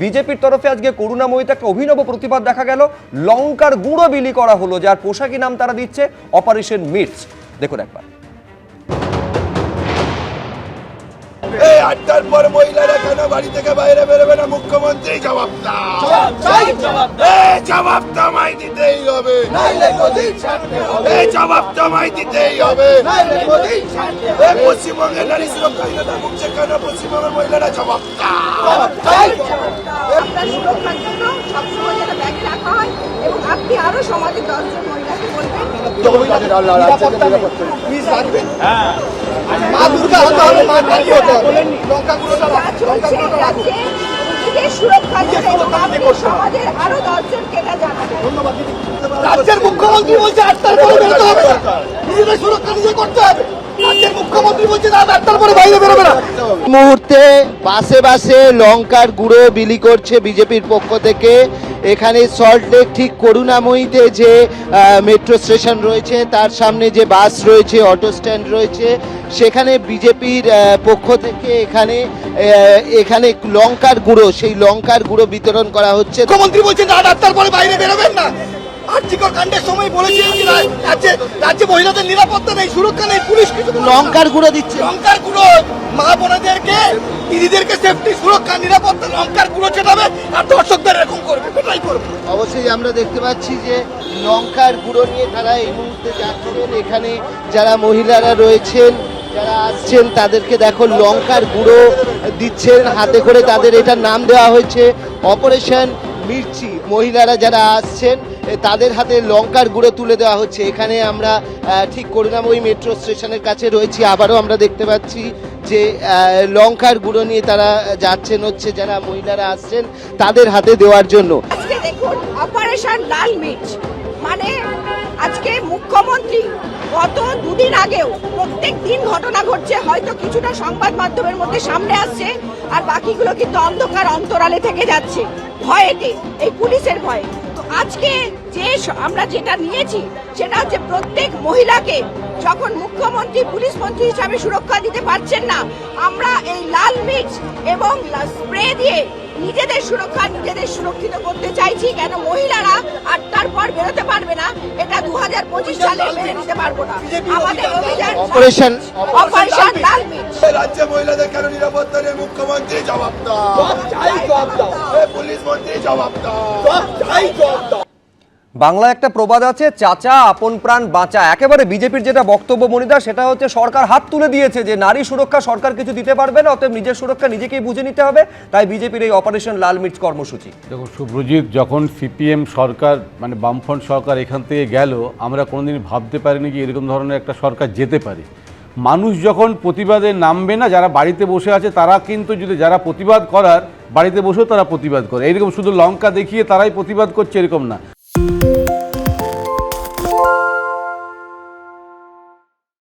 বিজেপির তরফে আজকে করুণাময়ীতে একটা অভিনব প্রতিবাদ দেখা গেল। লঙ্কার গুঁড়ো বিলি করা হলো যার পোশাকি নাম তারা দিচ্ছে অপারেশন মিটস দেখুন একবার। এই আটটার পর মহিলারা কেন বাড়ি থেকে বাইরে বেরোবে না? মুখ্যমন্ত্রী জবাব দাও। এই জবাব তো দিতেই হবে। এই জবাব তো দিতেই হবে। পশ্চিমবঙ্গের নারী সুরক্ষা মুখছে কেন পশ্চিমবঙ্গের মহিলারা জবাব আপনার সুরক্ষার জন্য সবসময় যেন ব্যাগে রাখা হয় এবং আপনি আরও সমাজের দশজন মহিলাকে বলবেন। রাজ্যের মুখ্যমন্ত্রী বলছে আটটার পরে বেরোতে হবে। নিজেদের সুরক্ষা নিজে করতে হবে। মুহূর্তে বাসে বাসে লঙ্কার গুঁড়ো বিলি করছে বিজেপির পক্ষ থেকে। এখানে সল্টলেক ঠিক করুণাময়ীতে যে মেট্রো স্টেশন রয়েছে তার সামনে যে বাস রয়েছে অটো স্ট্যান্ড রয়েছে সেখানে বিজেপির পক্ষ থেকে এখানে এখানে লঙ্কার গুঁড়ো সেই লঙ্কার গুঁড়ো বিতরণ করা হচ্ছে। মুখ্যমন্ত্রী বলছে না আটটার পরে বাইরে বেরোবেন না। আর্থিকর কাণ্ডের সময় বলেছিলেন যে রাজ্যে রাজ্যে মহিলাদের নিরাপত্তা নেই সুরক্ষা নেই পুলিশ কিছু লঙ্কার গুঁড়ো দিচ্ছে। লঙ্কার গুঁড়ো মা বোনেদেরকে দিদিদেরকে সেফটি সুরক্ষা নিরাপত্তা লঙ্কার গুঁড়ো চেটাবে আর দর্শকদের এরকম করবে এটাই করবে। অবশ্যই আমরা দেখতে পাচ্ছি যে লঙ্কার গুঁড়ো নিয়ে তারা এই মুহূর্তে যাচ্ছেন এখানে যারা মহিলারা রয়েছেন যারা আসছেন তাদেরকে দেখো লঙ্কার গুঁড়ো দিচ্ছেন হাতে করে তাদের এটার নাম দেওয়া হয়েছে। অপারেশন মির্চি মহিলারা যারা আসছেন তাদের হাতে লঙ্কার গুঁড়ো তুলে দেওয়া হচ্ছে। এখানে আমরা ঠিক করুণাময়ী মেট্রো স্টেশনের কাছে রয়েছি। আবারও আমরা দেখতে পাচ্ছি যে লঙ্কার গুঁড়ো নিয়ে তারা যাচ্ছেন হচ্ছে যারা মহিলারা আসছেন তাদের হাতে দেওয়ার জন্য। দেখুন, অপারেশন লাল মির্চ। মানে আজকে মুখ্যমন্ত্রী গত দুদিন আগেও প্রত্যেক দিন ঘটনা ঘটছে, হয়তো কিছুটা সংবাদ মাধ্যমের মধ্যে সামনে আসছে, আর বাকিগুলো কিন্তু অন্ধকার, অন্তরালে থেকে যাচ্ছে। ভয়েতে, এই পুলিশের ভয়ে। তো আজকে যে আমরা যেটা নিয়েছি, সেটা হচ্ছে প্রত্যেক মহিলাকে যখন মুখ্যমন্ত্রী, পুলিশ মন্ত্রী হিসাবে সুরক্ষা দিতে পারছেন না, আমরা এই লাল মির্চ এবং স্প্রে দিয়ে নিজেদের সুরক্ষা নিজেদের সুরক্ষিত করতে চাইছি কেন মহিলারা আটটার পর বেরোতে পারবে না এটা দু হাজার পঁচিশ সালে মেনে নিতে পারব না। আমাদের অভিযান অপারেশন অপারেশন রাজ্যে মহিলাদের কেন নিরাপত্তা নেই মুখ্যমন্ত্রী জবাব দাও। পুলিশ মন্ত্রী জবাব দাও। বাংলা একটা প্রবাদ আছে, চাচা, আপন প্রাণ বাঁচা। একেবারে বিজেপির যেটা বক্তব্য মনিদা, সেটা হচ্ছে সরকার হাত তুলে দিয়েছে যে নারী সুরক্ষা সরকার কিছু দিতে পারবে না, অতএব নিজের সুরক্ষা নিজেকেই বুঝে নিতে হবে। তাই বিজেপির এই অপারেশন লাল মির্চ কর্মসূচি। দেখো শুভ্রজিৎ যখন সিপিএম সরকার মানে বামফ্রন্ট সরকার এখান থেকে গেল, আমরা কোনোদিন ভাবতে পারিনি যে এরকম ধরনের একটা সরকার যেতে পারে। মানুষ যখন প্রতিবাদে নামবে না, যারা বাড়িতে বসে আছে, তারা কিন্তু যদি, যারা প্রতিবাদ করার বাড়িতে বসেও তারা প্রতিবাদ করে। এরকম শুধু লঙ্কা দেখিয়ে তারাই প্রতিবাদ করছে, এরকম না।